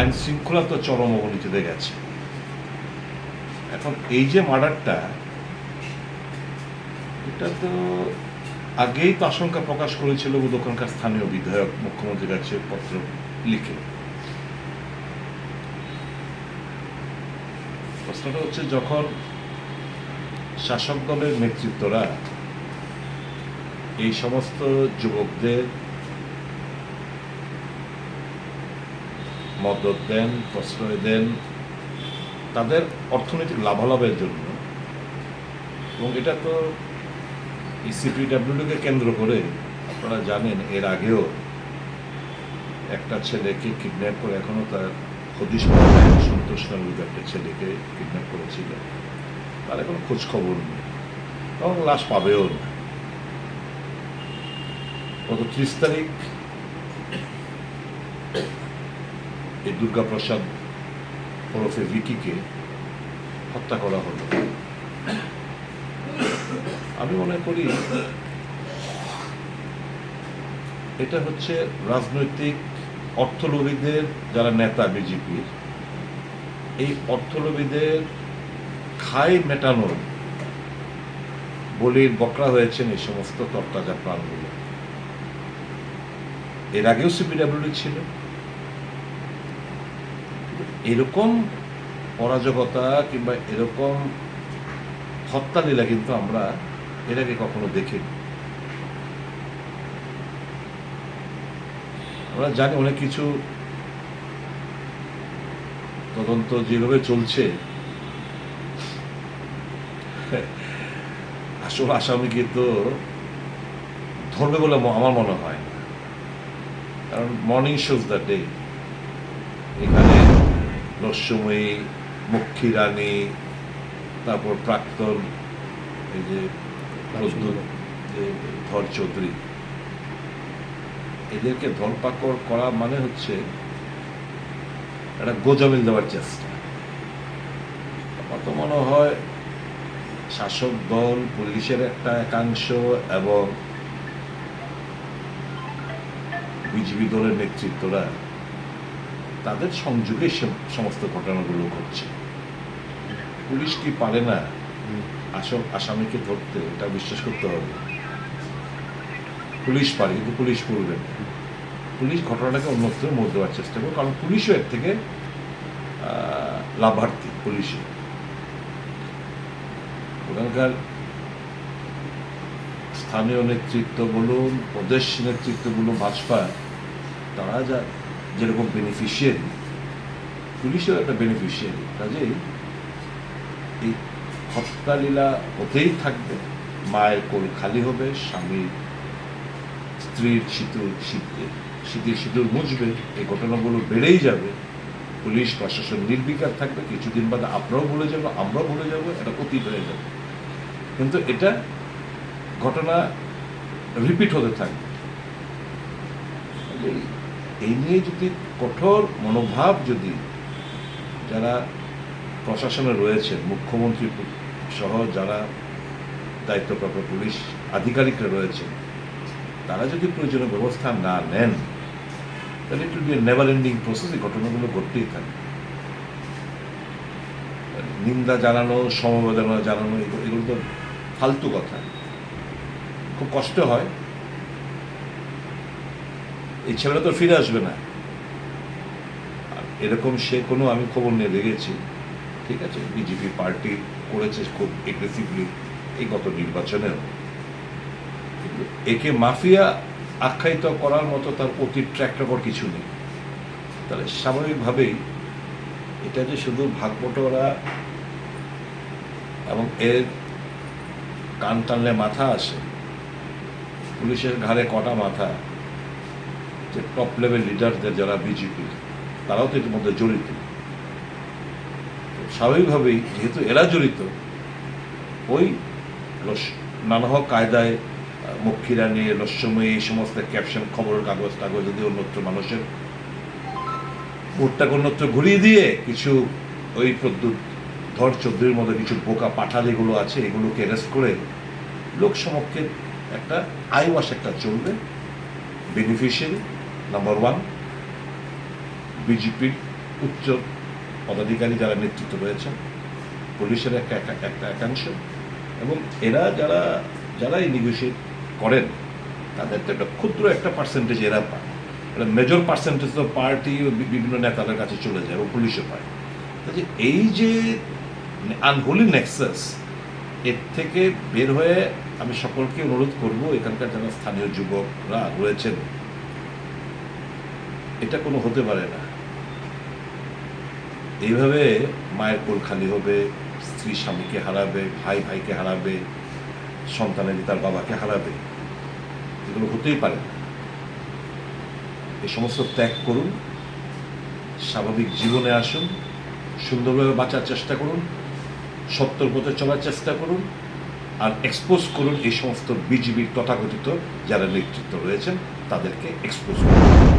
আইন শৃঙ্খলা তো চরম অবনতিতে গেছে। এখন এই যে মার্ডারটা, এটা তো আগেই তো আশঙ্কা প্রকাশ করেছিল ওখানকার স্থানীয় বিধায়ক, মুখ্যমন্ত্রীর কাছে পত্র লিখে। প্রশ্নটা হচ্ছে, যখন শাসক দলের নেতৃত্বরা এই সমস্ত যুবকদের মদত দেন, প্রশ্রয় দেন, তাদের অর্থনৈতিক লাভালাভের জন্য এবং এটা তো এই সিপিডাব্লিউডিকে কেন্দ্র করে আপনারা জানেন, এর আগেও একটা ছেলেকে কিডন্যাপ করে, এখনও তার যায়নি। সন্তোষ নামে একটা ছেলেকে কিডন্যাপ করেছিল তার এখন খোঁজ খবর নেই, এবং লাশ পাবেও না গত ত্রিশ তারিখ এই দুর্গাপ্রসাদ ওরফে ভিকিকে হত্যা করা হলো। আমি মনে করি এটা হচ্ছে রাজনৈতিক অর্থলোভীদের যারা নেতা বিজেপির, এই অর্থলোভীদের খাই মেটানোর বলির বকরা হয়েছেন এই সমস্ত তরতাজা প্রাণগুলো। এর আগেও সিপিডাব্লিউডি ছিল। এরকম অরাজকতা কিংবা এরকম হত্যালীলা কিন্তু আমরা এর আগে কখনো দেখিনি। আমরা জানি অনেক কিছু তদন্ত যেভাবে চলছে, আসল আসামিকে তো ধরবে বলে আমার মনে হয় কারণ মর্নিং শোজ দ্য ডে রহস্যময়ী মক্ষী রানী তারপর প্রাক্তন এই যে যে ধর চৌধুরী। এদেরকে ধরপাকড় করা মানে হচ্ছে একটা গোজামিল দেওয়ার চেষ্টা। আমার তো মনে হয় শাসক দল পুলিশের একটা একাংশ এবং বিজেপি দলের নেতৃত্বরা তাদের সংযোগে সব- সমস্ত ঘটনাগুলো ঘটছে। পুলিশ কি পারে না? আসল আসামিকে ধরতে, এটা বিশ্বাস করতে হবে। পুলিশ পারে, কিন্তু পুলিশ করবে না। পুলিশ ঘটনাটাকে অন্যত্র মোড় দেওয়ার চেষ্টা করবে, কারণ পুলিশও এর থেকে লাভার্থী পুলিশে। ওখানকার স্থানীয় নেতৃত্ব বলুন, প্রদেশ নেতৃত্ব বলুন, ভাজপা, তারা যা যেরকম বেনিফিশিয়ারি পুলিশেও একটা বেনিফিশিয়ারি কাজেই এই হত্যালীলা হতেই থাকবে। মায়ের কোল খালি হবে, স্বামী স্ত্রীর সিঁদুর শীতে শীতের সিঁদুর মুছবে, এই ঘটনাগুলো বেড়েই যাবে। পুলিশ, প্রশাসন নির্বিকার থাকবে। কিছুদিন বাদে আপনারাও ভুলে যাব, আমরাও ভুলে যাব, এটা অতীত হয়ে যাবে। কিন্তু এটা ঘটনা রিপিট হতে থাকবে। এই নিয়ে যদি কঠোর মনোভাব যদি যারা প্রশাসনে রয়েছে মুখ্যমন্ত্রী সহ যারা দায়িত্বপ্রাপ্ত পুলিশ আধিকারিকরা রয়েছে তারা যদি প্রয়োজনীয় ব্যবস্থা না নেন, তাহলে বি নেভার এন্ডিং প্রসেস এই ঘটনাগুলো ঘটতেই থাকে নিন্দা জানানো, সমবেদনা জানানো, এগুলো তো ফালতু কথা। খুব কষ্ট হয়। এই ছেলেটা তো ফিরে আসবে না। এরকম সে কোনো আমি খবর নিয়ে দেখেছি, ঠিক আছে? বিজেপি পার্টি করেছে খুব এগ্রেসিভলি এই গত নির্বাচনেও। একে মাফিয়া আখ্যায়িত করার মতো তার অতীত ট্র্যাক রেকর্ড কিছু নেই। তাহলে স্বাভাবিকভাবেই এটা যে শুধু ভাগবটোরা এবং এর কান টানলে মাথা আসে, পুলিশের ঘাড়ে কটা মাথা যে টপ লেভেল লিডারদের যারা বিজেপি তারাও তো এর মধ্যে জড়িত স্বাভাবিকভাবেই যেহেতু এরা জড়িত, ওই লস- নানা হোক কায়দায় মক্ষীরা নিয়ে রহস্যময়ী এই সমস্ত ক্যাপশন খবরের কাগজ টাগজ যদি অন্যত্র মানুষের ভোটটাকে অন্যত্র ঘুরিয়ে দিয়ে কিছু ওই প্রদ্যুৎ ধর চৌধুরীর মধ্যে কিছু বোকা পাঠা যেগুলো আছে, এগুলোকে অ্যারেস্ট করে লোক সমক্ষে একটা আইওয়াস একটা চলবে বেনিফিশিয়ারি নাম্বার ওয়ান বিজেপির উচ্চ পদাধিকারী যারা নেতৃত্ব রয়েছেন, পুলিশের একটা একটা- একাংশ এবং এরা যারা যারা এই নেগোসিয়েট করেন, তাদের তো একটা ক্ষুদ্র একটা পার্সেন্টেজ এরা পায়। এটা মেজর পার্সেন্টেজ তো পার্টি বিভিন্ন নেতাদের কাছে চলে যায় এবং পুলিশও পায়। কাজে এই যে আনহোলি নেক্সাস এর থেকে বের হয়ে আমি সকলকে অনুরোধ করব, এখানকার যারা স্থানীয় যুবকরা রয়েছেন এটা কোনো হতে পারে না। এইভাবে মায়ের কোল খালি হবে, স্ত্রী স্বামীকে হারাবে, ভাই ভাইকে হারাবে সন্তানেরই তার বাবাকে হারাবে, এগুলো হতেই পারে না। এই সমস্ত ত্যাগ করুন, স্বাভাবিক জীবনে আসুন, সুন্দরভাবে বাঁচার চেষ্টা করুন, সত্যর পথে চলার চেষ্টা করুন, আর এক্সপোজ করুন এই সমস্ত বিজিবির তথাকথিত যারা নেতৃত্ব রয়েছেন, তাদেরকে এক্সপোজ করুন।